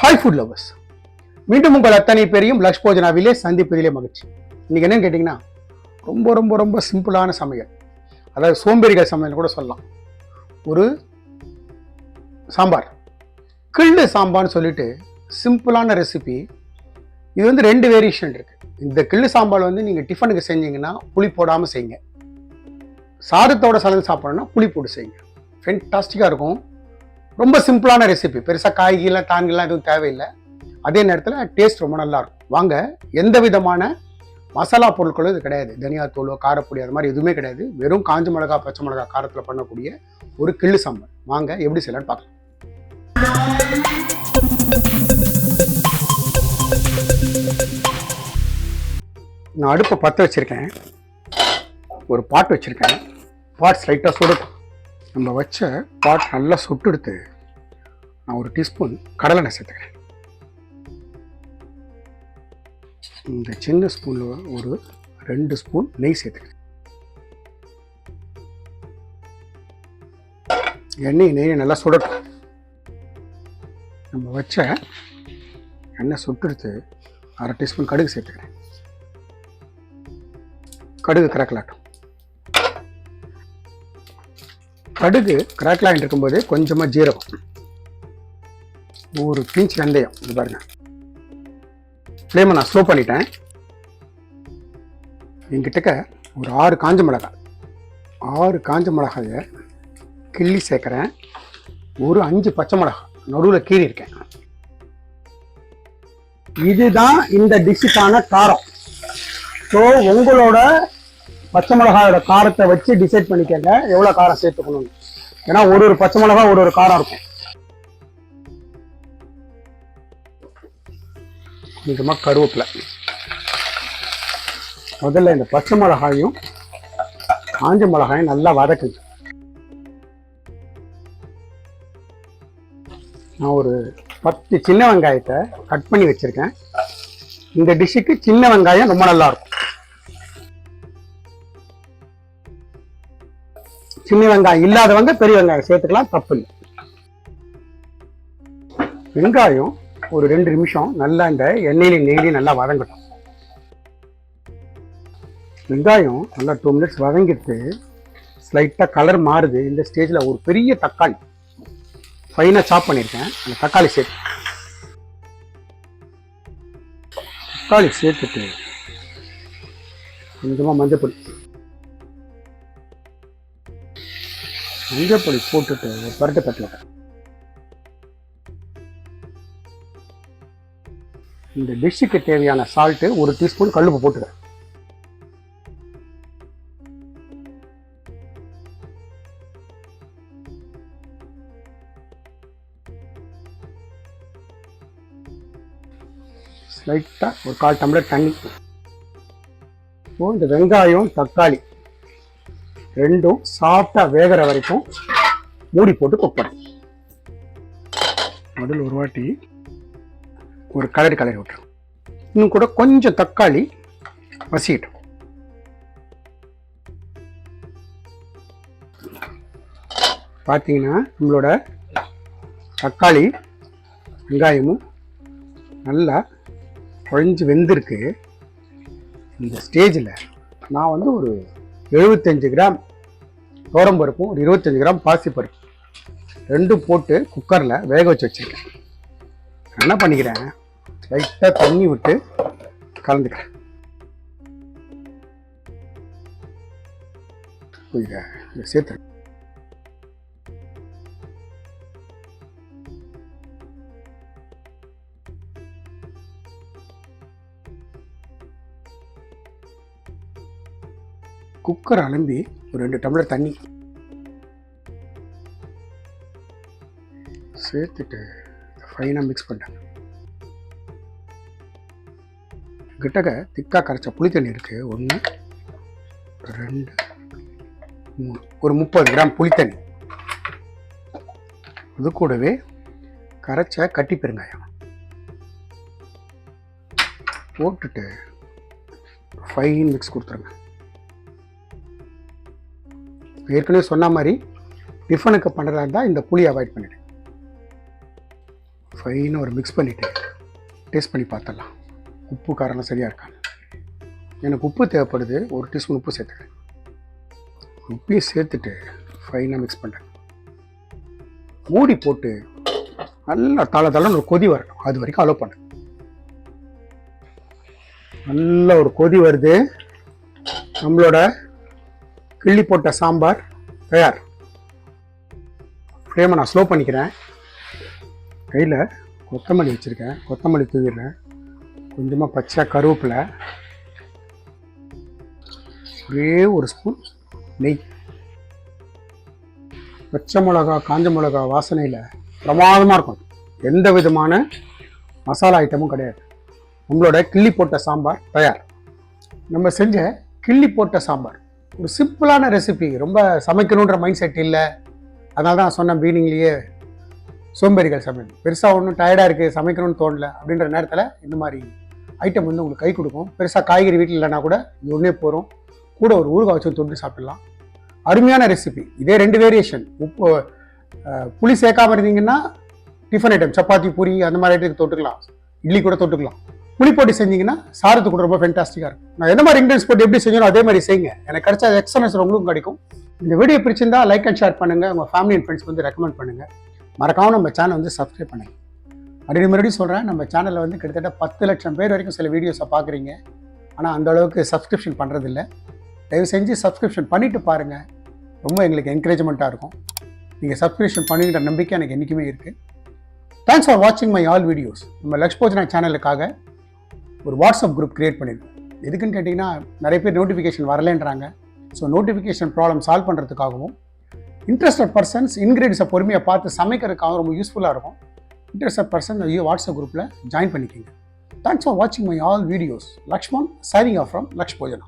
Hi food lovers மீண்டும் உங்கள் அத்தனை பேரையும் லக்ஷ் போஜனாவிலே சந்திப்பதிலே மகிழ்ச்சி. இன்றைக்கி என்னன்னு கேட்டிங்கன்னா ரொம்ப ரொம்ப ரொம்ப சிம்பிளான சமையல். அதாவது சோம்பேறிகள் சமையல் கூட சொல்லலாம். ஒரு சாம்பார். கிள்ளு சாம்பார்னு சொல்லிட்டு சிம்பிளான ரெசிபி இது வந்து ரெண்டு வேரியேஷன் இருக்குது இந்த கிள்ளு சாம்பார் வந்து நீங்கள் டிஃபனுக்கு செஞ்சீங்கன்னா புளி போடாமல் செய்யுங்க. சாதத்தோட சலந்து சாப்பிடணும்னா புளி போட்டு செய்யுங்க. ஃபென்டாஸ்டிக்காக இருக்கும். ரொம்ப சிம்பிளான ரெசிபி பெருசாக காய்கறிலாம் தான்கள்லாம் எதுவும் தேவையில்லை. அதே நேரத்தில் டேஸ்ட் ரொம்ப நல்லாயிருக்கும் வாங்க எந்த விதமான மசாலா பொருட்களும் இது கிடையாது. தனியாத்தூளோ காரப்பொடி அது மாதிரி எதுவுமே கிடையாது. வெறும் காஞ்ச மிளகா பச்சை மிளகா காரத்தில் பண்ணக்கூடிய ஒரு கிள்ளு சாம்பார். வாங்க எப்படி செய்யலான்னு பார்க்கலாம். நான் அடுப்பை பற்ற வச்சுருக்கேன். ஒரு பாட் வச்சுருக்கேன். பாட் ஸ்லைட்டாக சுடட்டும். நம்ம வச்ச பாட் நல்லா சுட்டு எடுத்து நான் ஒரு டீஸ்பூன் கடலெண்ணெய் சேர்த்துக்கிறேன். இந்த சின்ன ஸ்பூனில் ஒரு ரெண்டு ஸ்பூன் நெய் சேர்த்துக்கிறேன். எண்ணெய் நெய் நல்லா சுடட்டும். நம்ம வச்ச எண்ணெய் சுட்டெடுத்து அரை டீஸ்பூன் கடுகு சேர்த்துக்கிறேன். கடுகு கிராக்கலாட்டும் கடுகு கிராக்லாயின் இருக்கும்போது கொஞ்சமாக ஜீரகம். ஒரு பிஞ்ச் வெந்தயம். இது பாருங்க. ஃப்ளேமை நான் ஸ்லோ பண்ணிட்டேன். என்கிட்ட ஒரு ஆறு காஞ்ச மிளகாய். ஆறு காஞ்ச மிளகாயை கிள்ளி சேர்க்குறேன். ஒரு அஞ்சு பச்சை மிளகாய். நடுவில் கீறி இருக்கேன். இதுதான் இந்த டிஷ்ஷுக்கான காரம். ஸோ உங்களோட பச்சை மிளகாயோட காரத்தை வச்சு டிசைட் பண்ணிக்கங்க. எவ்வளோ காரம் சேர்த்துக்கணும் ஏன்னா ஒரு ஒரு பச்சை மிளகாய் ஒரு ஒரு காரம் இருக்கும். கொஞ்சமாக கருவேப்பிலை. முதல்ல இந்த பச்சை மிளகாயும் காஞ்ச மிளகாயும் நல்லா வதக்குங்க நான் ஒரு பத்து சின்ன வெங்காயத்தை கட் பண்ணி வச்சுருக்கேன். இந்த டிஷ்ஷுக்கு சின்ன வெங்காயம் ரொம்ப நல்லாயிருக்கும் சின்ன வெங்காயம் இல்லாதவங்க பெரிய வெங்காயம் சேர்த்துக்கலாம் தப்பு இல்லை. வெங்காயம் ஒரு ரெண்டு நிமிஷம் நல்லா இந்த எண்ணெயிலையும் நெய்லையும் நல்லா வதங்கட்டும். வெங்காயம் நல்லா டூ மினிட்ஸ் வதங்கிட்டு ஸ்லைட்டாக கலர் மாறுது. இந்த ஸ்டேஜில் ஒரு பெரிய தக்காளி. ஃபைனாக சாப் பண்ணியிருக்கேன். அந்த தக்காளி சேர்த்து. தக்காளி சேர்த்துட்டு கொஞ்சமாக மஞ்சப்பொடி. மஞ்சப்பொடி போட்டுட்டு ஒரு பரட்டை தட்டில் இந்த டிஷ்ஷுக்கு தேவையான சால்ட்டு ஒரு டீஸ்பூன் கல்லுப்பு போட்டுக்க. லைட்டாக ஒரு கால் டம்ளர் தண்ணி. இப்போ இந்த வெங்காயம் தக்காளி ரெண்டும் சாஃப்டாக வேகிற வரைக்கும் மூடி போட்டு குக் பண்ணு முதல்ல ஒரு வாட்டி ஒரு கலர் கலரி விட்டுரும். இன்னும் கூட கொஞ்சம் தக்காளி வசிக்கட்டும் பார்த்தீங்கன்னா நம்மளோட தக்காளி வெங்காயமும் நல்லா குழஞ்சி வெந்திருக்கு. இந்த ஸ்டேஜில் நான் வந்து ஒரு எழுபத்தஞ்சு கிராம் பருப்பும் ஒரு இருபத்தஞ்சி கிராம் பாசிப்பருப்பு ரெண்டும் போட்டு குக்கரில் வேக வச்சு வச்சுருக்கேன். என்ன பண்ணிக்கிறேன்? லைட்டாக தண்ணி விட்டு கலந்துக்கிறேன். இதை சேர்த்து குக்கர் அலம்பி ஒரு ரெண்டு டம்ளர் தண்ணி சேர்த்துட்டு ஃபைனாக மிக்ஸ் பண்ணிட்டேன். கிட்டக்க திக்காக கரைச்ச புளி தண்ணி இருக்குது ஒன்று ரெண்டு மூணு. ஒரு முப்பது கிராம் புளித்தண்ணி. இது கூடவே கரைச்ச கட்டி பெருங்காயம். போட்டுட்டு ஃபைன் மிக்ஸ் கொடுத்துருங்க. ஏற்கனவே சொன்ன மாதிரி டிஃபனுக்கு பண்ணுறதா இருந்தால் இந்த புளி அவாய்ட் பண்ணிவிடு ஃபைனாக ஒரு மிக்ஸ் பண்ணிவிட்டு டேஸ்ட் பண்ணி பார்த்துடலாம். உப்பு காரெல்லாம் சரியாக இருக்கான்னு எனக்கு உப்பு தேவைப்படுது ஒரு டீஸ்பூன் உப்பு சேர்த்துக்கிறேன். உப்பையும் சேர்த்துட்டு ஃபைனாக மிக்ஸ் பண்ணுறேன் மூடி போட்டு நல்லா தலை தலைன்னு ஒரு கொதி வரணும். அது வரைக்கும் அலோவ் பண்ணு நல்ல ஒரு கொதி வருது. நம்மளோட கிள்ளி போட்ட சாம்பார் தயார். ஃப்ளேமை நான் ஸ்லோ பண்ணிக்கிறேன். கையில் கொத்தமல்லி வச்சுருக்கேன். கொத்தமல்லி தூவிடுறேன். கொஞ்சமாக பச்சை கருவேப்பிலை. ஒரே ஒரு ஸ்பூன் நெய். பச்சை மிளகா காஞ்ச மிளகா வாசனையில் பிரமாதமாக இருக்கும். எந்த விதமான மசாலா ஐட்டமும் கிடையாது. நம்மளோட கிள்ளி போட்ட சாம்பார் தயார். நம்ம செஞ்ச கிள்ளி போட்ட சாம்பார். ஒரு சிம்பிளான ரெசிபி ரொம்ப சமைக்கணுன்ற மைண்ட் செட் இல்லை. அதனால தான் நான் சொன்ன பீனிங்லேயே சோம்பேறிகள் சமையல். பெருசாக ஒன்றும் டயர்டாக இருக்குது சமைக்கணும்னு தோணல அப்படின்ற நேரத்தில் இந்த மாதிரி ஐட்டம் வந்து உங்களுக்கு கை கொடுக்கும். பெருசாக காய்கறி வீட்டில் இல்லைன்னா கூட இது ஒன்றே போகிறோம் கூட ஒரு ஊறுகாய் வச்சு தொட்டு சாப்பிடலாம். அருமையான ரெசிபி இதே ரெண்டு வேரியேஷன் உப்பு புளி சேர்க்காம இருந்தீங்கன்னா டிஃபன் ஐட்டம் சப்பாத்தி பூரி அந்த மாதிரி ஐட்டத்துக்கு தொட்டுக்கலாம். இட்லி கூட தொட்டுக்கலாம். புளி போட்டு செஞ்சீங்கன்னா சாரத்து கூட ரொம்ப ஃபென்டாஸ்டிக்காக இருக்கும். நான் எந்த மாதிரி இன்கிரீடியன்ஸ் போட்டு எப்படி செஞ்சோம் அதே மாதிரி செய்யுங்க. எனக்கு கிடைச்ச எக்ஸலன்ஸ் உங்களுக்கும் கிடைக்கும். இந்த வீடியோ பிடிச்சிருந்தா லைக் அண்ட் ஷேர் பண்ணுங்கள் உங்கள் ஃபேமிலி அண்ட் ஃப்ரெண்ட்ஸ் வந்து ரெக்கமெண்ட் பண்ணுங்கள் மறக்காம நம்ம சேனல் வந்து சப்ஸ்கிரைப் பண்ணுங்க. மறுபடியும் மறுபடியும் சொல்கிறேன் நம்ம சேனலில் வந்து கிட்டத்தட்ட பத்து லட்சம் பேர் வரைக்கும் சில வீடியோஸை பார்க்குறீங்க ஆனால் அந்த அளவுக்கு சப்ஸ்கிரிப்ஷன் பண்ணுறதில்ல தயவு செஞ்சு சப்ஸ்கிரிப்ஷன் பண்ணிவிட்டு பாருங்கள் ரொம்ப எங்களுக்கு என்கரேஜ்மெண்ட்டாக இருக்கும். நீங்கள் சப்ஸ்கிரிப்ஷன் பண்ணுங்கிற நம்பிக்கை எனக்கு என்றைக்குமே இருக்குது தேங்க்ஸ் ஃபார் வாட்சிங் மை ஆல் வீடியோஸ் நம்ம லக்ஷ்போஜனா சேனலுக்காக ஒரு வாட்ஸ்அப் குரூப் க்ரியேட் பண்ணியிருக்கோம் எதுக்குன்னு கேட்டிங்கன்னா நிறைய பேர் நோட்டிஃபிகேஷன் வரலன்றாங்க. ஸோ நோட்டிஃபிகேஷன் ப்ராப்ளம் சால்வ் பண்ணுறதுக்காகவும் இன்ட்ரெஸ்டட் பர்சன்ஸ் இன்க்ரீடியன்ஸை பொறுமையாக பார்த்து சமைக்கிறதுக்காகவும் ரொம்ப யூஸ்ஃபுல்லாக இருக்கும். இன்ட்ரெஸ்ட் பர்சன் ஐயோ வாட்ஸ்அப் குரூப்பில் ஜாயின் பண்ணிக்கிங்க. தேங்க்ஸ் ஃபார் வாட்சிங் my all videos Lakshman signing off from Laksh Bhojana